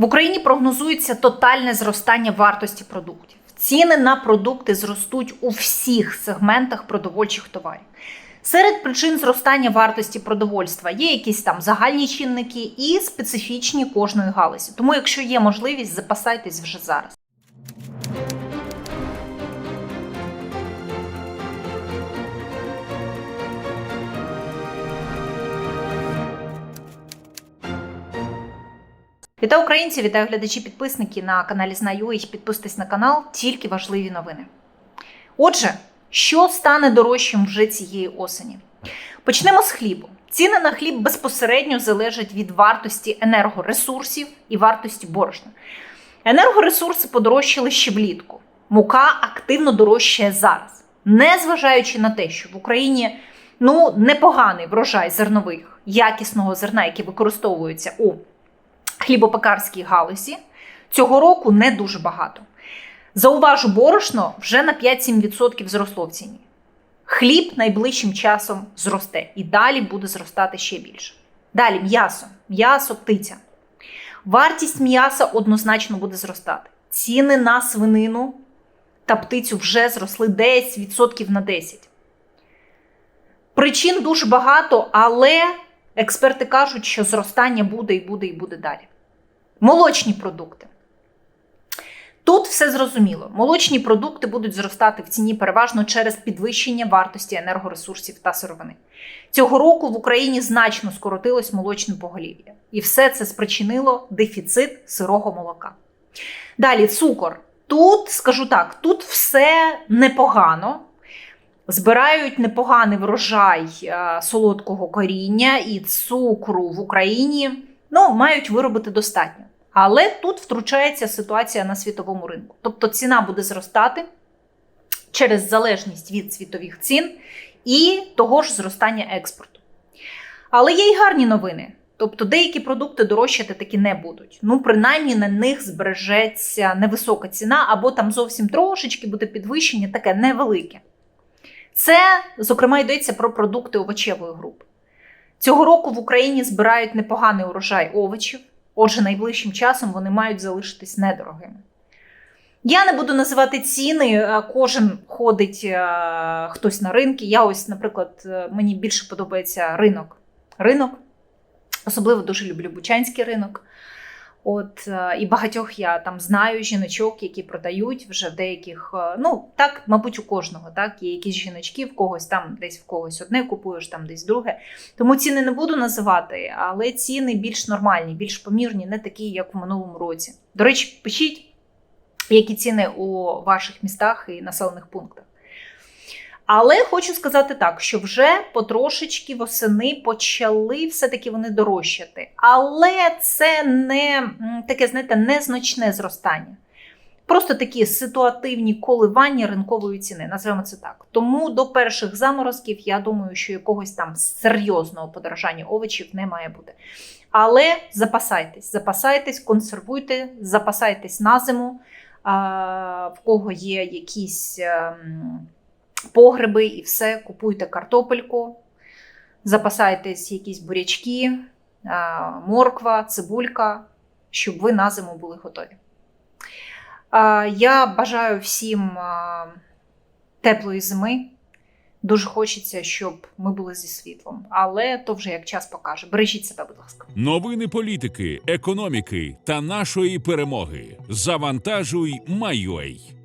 В Україні прогнозується тотальне зростання вартості продуктів. Ціни на продукти зростуть у всіх сегментах продовольчих товарів. Серед причин зростання вартості продовольства є якісь там загальні чинники і специфічні кожної галузі. Тому, якщо є можливість, запасайтесь вже зараз. Вітаю українці, вітаю глядачі, підписники на каналі Знаю. Підписуйтесь на канал, тільки важливі новини. Отже, що стане дорожчим вже цієї осені? Почнемо з хлібу. Ціни на хліб безпосередньо залежать від вартості енергоресурсів і вартості борошна. Енергоресурси подорожчали ще влітку. Мука активно дорожчає зараз, незважаючи на те, що в Україні ну непоганий врожай зернових, якісного зерна, який використовується у хлібопекарській галузі, цього року не дуже багато. Зауважу, борошно вже на 5-7% зросло в ціні. Хліб найближчим часом зросте і далі буде зростати ще більше. Далі м'ясо, м'ясо, птиця. Вартість м'яса однозначно буде зростати. Ціни на свинину та птицю вже зросли десь відсотків на 10. Причин дуже багато, але експерти кажуть, що зростання буде і буде, і буде далі. Молочні продукти. Тут все зрозуміло. Молочні продукти будуть зростати в ціні переважно через підвищення вартості енергоресурсів та сировини. Цього року в Україні значно скоротилось молочне поголів'я, і все це спричинило дефіцит сирого молока. Далі цукор. Тут скажу так: тут все непогано. Збирають непоганий врожай е, солодкого коріння і цукру в Україні. Ну, мають виробити достатньо. Але тут втручається ситуація на світовому ринку. Тобто ціна буде зростати через залежність від світових цін і того ж зростання експорту. Але є й гарні новини. Тобто деякі продукти дорожчати таки не будуть. Ну, принаймні на них збережеться невисока ціна, або там зовсім трошечки буде підвищення, таке невелике. Це, зокрема, йдеться про продукти овочевої групи. Цього року в Україні збирають непоганий урожай овочів. Отже, найближчим часом вони мають залишитись недорогими. Я не буду називати ціни, кожен ходить е, хтось на ринки. Я ось, наприклад, е, мені більше подобається ринок. Ринок. Особливо дуже люблю Бучанський ринок. От е, і багатьох я там знаю жіночок, які продають вже деяких. е, Ну так, мабуть, у кожного так є якісь жіночки, в когось там десь в когось одне купуєш, там десь друге. Тому ціни не буду називати, але ціни більш нормальні, більш помірні, не такі, як в минулому році. До речі, пишіть, які ціни у ваших містах і населених пунктах. Але хочу сказати так, що вже потрошечки восени почали все-таки вони дорожчати. Але це не таке, знаєте, незначне зростання. Просто такі ситуативні коливання ринкової ціни, називаємо це так. Тому до перших заморозків я думаю, що якогось там серйозного подорожання овочів не має бути. Але запасайтесь, запасайтесь, консервуйте, запасайтесь на зиму. В кого є якісь. Погреби і все, купуйте картопельку, запасайтесь якісь бурячки, морква, цибулька, щоб ви на зиму були готові. Я бажаю всім теплої зими. Дуже хочеться, щоб ми були зі світлом, але то вже як час покаже. Бережіть себе, будь ласка. Новини політики, економіки та нашої перемоги. Завантажуй, Майой.